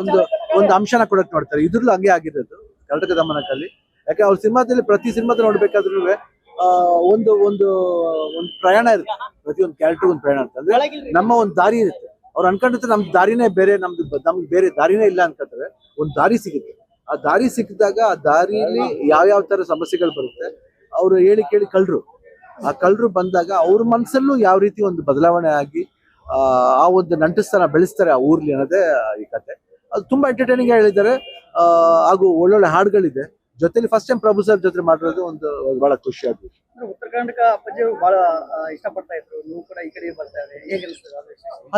ಒಂದು ಒಂದು ಅಂಶನ ಕೊಡಕ್ ನೋಡ್ತಾರೆ. ಇದ್ರಲ್ಲೂ ಹಂಗೆ ಆಗಿರೋದು ಕರ್ನಾಟಕ ದಮನಕಲ್ಲಿ ಯಾಕೆ ಅವ್ರ ಸಿನಿಮಾದಲ್ಲಿ, ಪ್ರತಿ ಸಿನಿಮಾದಲ್ಲಿ ನೋಡ್ಬೇಕಾದ್ರೂ ಒಂದು ಒಂದು ಒಂದು ಪ್ರಯಾಣ ಇರುತ್ತೆ. ಒಂದು ಕ್ಯಾರೆಕ್ಟರ್ ಒಂದು ಪ್ರಯಾಣ ಇರುತ್ತೆ. ಅಂದ್ರೆ ನಮ್ಮ ಒಂದು ದಾರಿ ಇರುತ್ತೆ. ಅವ್ರು ಅನ್ಕೊಂಡಿರ್ತಾರೆ ನಮ್ ದಾರಿನೇ ಬೇರೆ, ನಮ್ದು ನಮ್ಗೆ ಬೇರೆ ದಾರಿನೇ ಇಲ್ಲ ಅನ್ಕೊಂತಾರೆ ಒಂದು ದಾರಿ ಸಿಗುತ್ತೆ. ಆ ದಾರಿ ಸಿಕ್ಕಿದಾಗ ಆ ದಾರಿಲಿ ಯಾವ್ಯಾವ ತರ ಸಮಸ್ಯೆಗಳು ಬರುತ್ತೆ, ಅವ್ರು ಹೇಳಿ ಕೇಳಿ ಕಳ್ರು. ಆ ಕಳ್ರು ಬಂದಾಗ ಅವ್ರ ಮನಸ್ಸಲ್ಲೂ ಯಾವ ರೀತಿ ಒಂದು ಬದಲಾವಣೆ ಆಗಿ ಆ ಒಂದು ನಂಟಸ್ತನ ಬೆಳೆಸ್ತಾರೆ ಆ ಊರ್ಲಿ ಅನ್ನೋದೇ ಈ ಕತೆ. ಅದು ತುಂಬಾ ಎಂಟರ್ಟೈನಿಂಗ್ ಹೇಳಿದ್ದಾರೆ. ಹಾಗೂ ಒಳ್ಳೊಳ್ಳೆ ಹಾಡುಗಳಿದೆ. ಜೊತೆಲಿ ಫಸ್ಟ್ ಟೈಮ್ ಪ್ರಭು ಸರ್ ಜೊತೆ ಮಾಡಿರೋದು ಒಂದು ಬಹಳ ಖುಷಿ ಆಗಿದೆ ಉತ್ತರ ಕರ್ನಾಟಕ ಅಪ್ಪಾಜಿ ಬಹಳ ಇಷ್ಟಪಡ್ತಾ ಇದ್ರು. ನೀವು ಕೂಡ ಈ ಕಡೆ?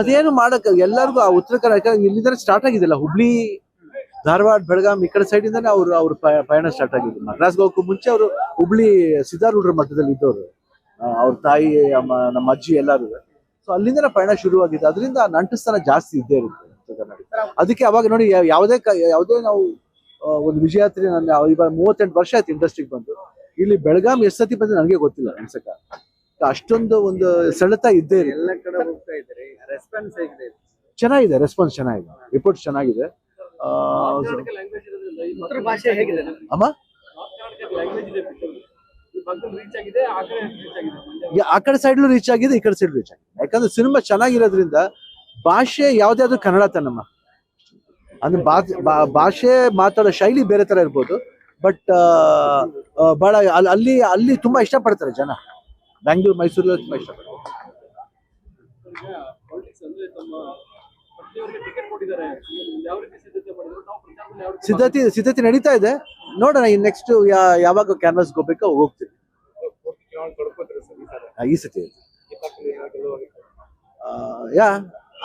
ಅದೇನು ಮಾಡಕ್ ಎಲ್ಲರಿಗೂ ಆ ಉತ್ತರ ಕರ್ನಾಟಕ ಇಲ್ಲಿಂದ ಸ್ಟಾರ್ಟ್ ಆಗಿದೆಲ್ಲ ಹುಬ್ಳಿ ಧಾರವಾಡ ಬೆಳಗಾವಿ ಈ ಕಡೆ ಸೈಡ್ ಇಂದಾನೆ ಅವ್ರು ಅವ್ರ ಪಯಣ ಸ್ಟಾರ್ಟ್ ಆಗಿದ್ರು ಮದ್ರಾಸ್ಗೆ ಹೋಗಕ್ಕೂ ಮುಂಚೆ ಅವರು ಹುಬ್ಳಿ ಸಿದ್ದಾರೂಢರ ಮಠದಲ್ಲಿ ಇದ್ದವರು. ಅವ್ರ ತಾಯಿ ಅಮ್ಮ ನಮ್ಮ ಅಜ್ಜಿ ಎಲ್ಲರೂ. ಸೊ ಅಲ್ಲಿಂದನೇ ಪಯಣ ಶುರುವಾಗಿದೆ ಅದರಿಂದ ನಂಟಸ್ತನ ಜಾಸ್ತಿ ಇದ್ದೇ ಇರುತ್ತೆ. ಕರ್ನಾಟಕ ಅದಕ್ಕೆ ಅವಾಗ ನೋಡಿ ಯಾವುದೇ ಯಾವುದೇ ನಾವು ಒಂದು ವಿಜಯಾತ್ರಿ ನನ್ನ ಇವಾಗ ಮೂವತ್ತೆಂಟು ವರ್ಷ ಆಯ್ತು ಇಂಡಸ್ಟ್ರಿಗೆ ಬಂದು. ಇಲ್ಲಿ ಬೆಳಗಾಂ ಎಷ್ಟು ಸತಿ ಬಂದು ನನಗೆ ಗೊತ್ತಿಲ್ಲ ಅನ್ಸಕ್ಕ ಅಷ್ಟೊಂದು ಒಂದು ಸೆಳೆತ ಇದ್ದೇ ಎಲ್ಲ ಕಡೆ ಹೋಗ್ತಾ ಇದ್ರಿ ರೆಸ್ಪಾನ್ಸ್ ಹೇಗಿದೆ? ಚೆನ್ನಾಗಿದೆ ರೆಸ್ಪಾನ್ಸ್ ಚೆನ್ನಾಗಿದೆ. ರಿಪೋರ್ಟ್ ಚೆನ್ನಾಗಿದೆ. ಅಮ್ಮ? ಆ ಕಡೆ ಸೈಡ್ಲು ರೀಚ್ ಆಗಿದೆ ಈ ಕಡೆ ಸೈಡ್ ರೀಚ್ ಆಗಿದೆ. ಯಾಕಂದ್ರೆ ಸಿನಿಮಾ ಚೆನ್ನಾಗಿರೋದ್ರಿಂದ ಭಾಷೆ ಯಾವ್ದಾದ್ರು ಕನ್ನಡ ತನ್ನಮ್ಮ ಅಂದ್ರೆ ಭಾಷೆ ಮಾತಾಡೋ ಶೈಲಿ ಬೇರೆ ತರ ಇರ್ಬೋದು ಬಟ್ ಬಹಳ ಅಲ್- ಅಲ್ಲಿ ಅಲ್ಲಿ ತುಂಬಾ ಇಷ್ಟಪಡ್ತಾರೆ ಜನ. ಬ್ಯಾಂಗ್ಳೂರ್ ಮೈಸೂರಲ್ಲಿ ತುಂಬಾ ಇಷ್ಟಪಡ್ತಾರೆ. ಸಿದ್ಧತೆ ಸಿದ್ಧತೆ ನಡೀತಾ ಇದೆ. ನೋಡೋಣ ಇನ್ ನೆಕ್ಸ್ಟ್ ಯಾವಾಗ ಕ್ಯಾನ್ವಾಸ್ ಹೋಗ್ಬೇಕೋ ಹೋಗ್ತೀವಿ. ಈ ಸತಿ ಯಾ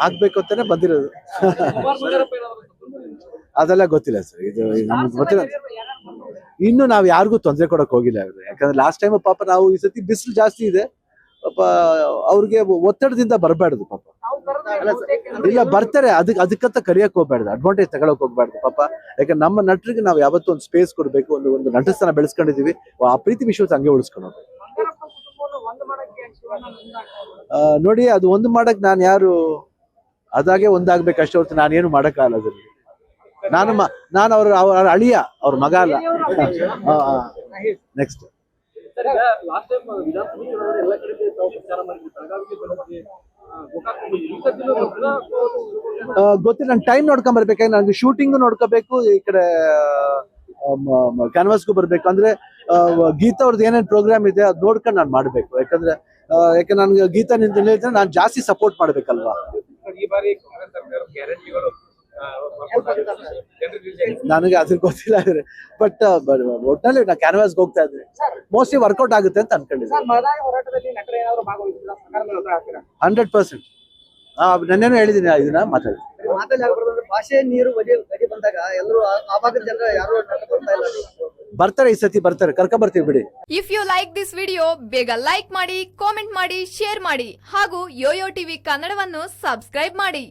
ಆಗ್ಬೇಕು ಅಂತಾನೆ ಬಂದಿರೋದು. ಅದೆಲ್ಲ ಗೊತ್ತಿಲ್ಲ ಸರ್. ಇದು ಗೊತ್ತಿಲ್ಲ. ಇನ್ನು ನಾವ್ ಯಾರಿಗೂ ತೊಂದರೆ ಕೊಡಕ್ ಹೋಗಿಲ್ಲ. ಯಾಕಂದ್ರೆ ಲಾಸ್ಟ್ ಟೈಮ್ ಪಾಪ ನಾವು ಈ ಸತಿ ಬಿಸಿಲು ಜಾಸ್ತಿ ಇದೆ. ಪಾಪ ಅವ್ರಿಗೆ ಒತ್ತಡದಿಂದ ಬರಬಾರ್ದು ಪಾಪ. ಇಲ್ಲ, ಬರ್ತಾರೆ. ಅದಕ್ಕೆ ಅದಕ್ಕಂತ ಕರಿಯಕ್ ಹೋಗ್ಬಾರ್ದು ಅಡ್ವಾಂಟೇಜ್ ತಗೊಳಕ್ ಹೋಗ್ಬಾರ್ದು ಪಾಪ. ಯಾಕಂದ್ರೆ ನಮ್ಮ ನಟರಿಗೆ ನಾವು ಯಾವತ್ತೂ ಒಂದು ಸ್ಪೇಸ್ ಕೊಡ್ಬೇಕು, ಒಂದು ಒಂದು ನಟಸ್ಥಾನ ಬೆಳೆಸ್ಕೊಂಡಿದೀವಿ. ಆ ಪ್ರೀತಿ ವಿಶ್ವಾಸ ಹಂಗೆ ಉಳಿಸ್ಕೊಂಡು ನೋಡಿ, ಅದು ಒಂದು ಮಾಡಕ್ ನಾನು ಯಾರು ಅದಾಗೆ ಒಂದಾಗ್ಬೇಕು ಅಷ್ಟೇ ಹೊರತು ನಾನೇನು ಮಾಡಕ್ಕಾಗಲ್ಲ ಅದ್ರಲ್ಲಿ. ನಾನು ನಾನು ಅವ್ರ ಅವ್ರ ಅಳಿಯ ಅವ್ರ ಮಗ ಅಲ್ಲ. ನೆಕ್ಸ್ಟ್? ಗೊತ್ತಿಲ್ಲ. ನಂಗೆ ಟೈಮ್ ನೋಡ್ಕೊಂಡ್ ಬರ್ಬೇಕಾಗಿ ನನಗೆ ಶೂಟಿಂಗ್ ನೋಡ್ಕೋಬೇಕು. ಈ ಕಡೆ ಕ್ಯಾನ್ವಾಸ್ಗೂ ಬರ್ಬೇಕು. ಅಂದ್ರೆ ಗೀತಾ ಅವ್ರದ್ದು ಏನೇನು ಪ್ರೋಗ್ರಾಮ್ ಇದೆ ಅದ್ ನೋಡ್ಕೊಂಡು ನಾನು ಮಾಡ್ಬೇಕು. ಯಾಕಂದ್ರೆ ಯಾಕಂದ್ರೆ ಯಾಕೆ ನನ್ಗೆ ಗೀತಾ ನಿಂತ ನಾನು ಜಾಸ್ತಿ ಸಪೋರ್ಟ್ ಮಾಡ್ಬೇಕಲ್ವಾ? ಈ ಬಾರಿ ಕಾಂಗ್ರೆಸ್ ಸರ್ಕಾರ ಗ್ಯಾರಂಟಿಗಳು ಆ, ನನಗೆ ಅದ್ರ ಗೊತ್ತಿಲ್ಲ ಬಟ್ ಒಟ್ಟಿನಲ್ಲಿ ನಾ ಕ್ಯಾನ್ವಾಸ್ ಹೋಗ್ತಾ ಇದ್ರೆ ಮೋಸ್ಟ್ಲಿ ವರ್ಕೌಟ್ ಆಗುತ್ತೆ ಅಂತ ಅನ್ಕೊಂಡಿದ್ದೀನಿ. ಹಂಡ್ರೆಡ್ ಪರ್ಸೆಂಟ್ ನನ್ನೇನು ಹೇಳಿದ್ದೀನಿ ಇದನ್ನ ಮಾತಾಡಿ. ಭಾಷೆ ನೀರು ಬಂದಾಗ ಎಲ್ಲರೂ ಆ- ಭಾಗದ ಜನರು ಯಾರು ಬರ್ತಾ ಇಲ್ಲ. ಬರ್ತಾರೆ, ಈ ಸತಿ ಬರ್ತಾರೆ. ಕರ್ಕ ಬರ್ತೀವಿ ಬಿಡಿ. If you like this video ಬೇಗ ಲೈಕ್ ಮಾಡಿ ಕಾಮೆಂಟ್ ಮಾಡಿ ಶೇರ್ ಮಾಡಿ ಹಾಗೂ ಯೋಯೋ ಟಿವಿ ಕನ್ನಡವನ್ನು ಸಬ್ಸ್ಕ್ರೈಬ್ ಮಾಡಿ.